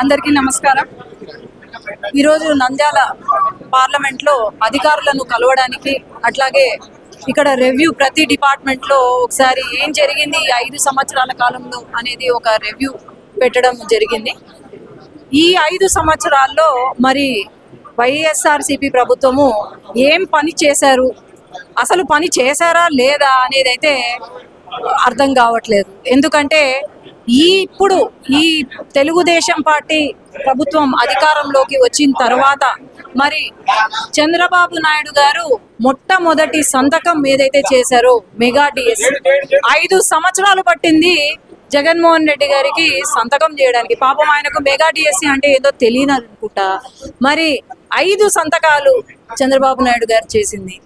అందరికీ నమస్కారం. ఈరోజు నంద్యాల పార్లమెంట్లో అధికారులను కలవడానికి అట్లాగే ఇక్కడ రివ్యూ ప్రతి డిపార్ట్మెంట్లో ఒకసారి ఏం జరిగింది ఈ ఐదు సంవత్సరాల కాలంలో అనేది ఒక రివ్యూ పెట్టడం జరిగింది. ఈ ఐదు సంవత్సరాల్లో మరి వైఎస్ఆర్సిపి ప్రభుత్వము ఏం పని చేశారు అసలు పని చేశారా లేదా అనేది అయితే అర్థం కావట్లేదు. ఎందుకంటే ఈ ఇప్పుడు ఈ తెలుగుదేశం పార్టీ ప్రభుత్వం అధికారంలోకి వచ్చిన తర్వాత మరి చంద్రబాబు నాయుడు గారు మొట్టమొదటి సంతకం ఏదైతే చేశారో మెగా డిఎస్. ఐదు సంవత్సరాలు పట్టింది జగన్మోహన్ రెడ్డి గారికి సంతకం చేయడానికి. పాపం ఆయనకు మెగా డిఎస్సి అంటే ఏదో తెలియదు అనుకుంటా మరి ఐదు సంతకాలు చంద్రబాబు నాయుడు గారు చేసింది.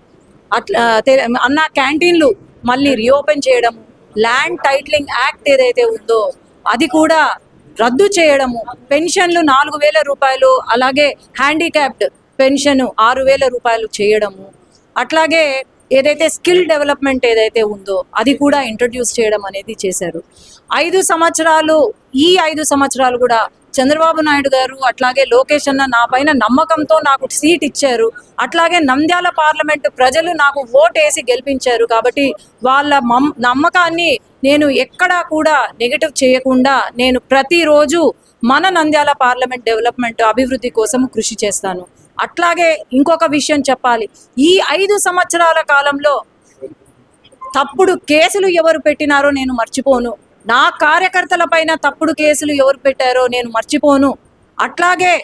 అట్లా అన్న క్యాంటీన్లు మళ్ళీ రీఓపెన్ చేయడం ల్యాండ్ టైటిలింగ్ యాక్ట్ ఏదైతే ఉందో అది కూడా రద్దు చేయడము. పెన్షన్లు నాలుగు వేల రూపాయలు అలాగే హ్యాండిక్యాప్డ్ పెన్షన్ ఆరు వేల రూపాయలు చేయడము. అట్లాగే ఏదైతే స్కిల్ డెవలప్మెంట్ ఏదైతే ఉందో అది కూడా ఇంట్రడ్యూస్ చేయడం అనేది చేశారు. ఐదు సంవత్సరాలు ఈ ఐదు సంవత్సరాలు కూడా చంద్రబాబు నాయుడు గారు అట్లాగే లోకేష్ అన్న నా పైన నమ్మకంతో నాకు సీట్ ఇచ్చారు. అట్లాగే నంద్యాల పార్లమెంట్ ప్రజలు నాకు ఓట్ వేసి గెలిపించారు. కాబట్టి వాళ్ళ నమ్మకాన్ని నేను ఎక్కడా కూడా నెగటివ్ చేయకుండా నేను ప్రతిరోజు మన నంద్యాల పార్లమెంట్ డెవలప్మెంట్ అభివృద్ధి కోసం కృషి చేస్తాను. అట్లాగే ఇంకొక విషయం చెప్పాలి. ఈ ఐదు సంవత్సరాల కాలంలో తప్పుడు కేసులు ఎవరు పెట్టినారో నేను మర్చిపోను. నా కార్యకర్తల పైన తప్పుడు కేసులు ఎవరు పెట్టారో నేను మర్చిపోను. అట్లాగే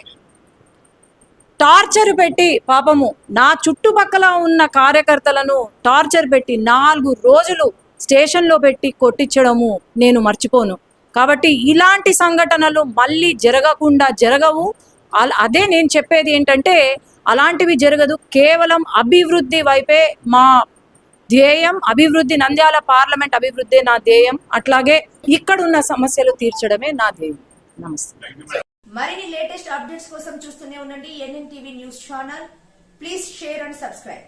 టార్చర్ పెట్టి పాపము నా చుట్టుపక్కల ఉన్న కార్యకర్తలను టార్చర్ పెట్టి నాలుగు రోజులు స్టేషన్లో పెట్టి కొట్టించడము నేను మర్చిపోను. కాబట్టి ఇలాంటి సంఘటనలు మళ్ళీ జరగకుండా జరగవు. అదే నేను చెప్పేది ఏంటంటే అలాంటివి జరగదు. కేవలం అభివృద్ధి వైపే మా ధ్యేయం అభివృద్ధి నంద్యాల పార్లమెంట్ అభివృద్ధి నా ధ్యేయం. అట్లాగే ఇక్కడున్న సమస్యలు తీర్చడమే నా ధ్యేయం. నమస్తే. మరిన్ని లేటెస్ట్ అప్డేట్స్ కోసం చూస్తూనే ఉండండి. NN TV news channel. Please share and subscribe.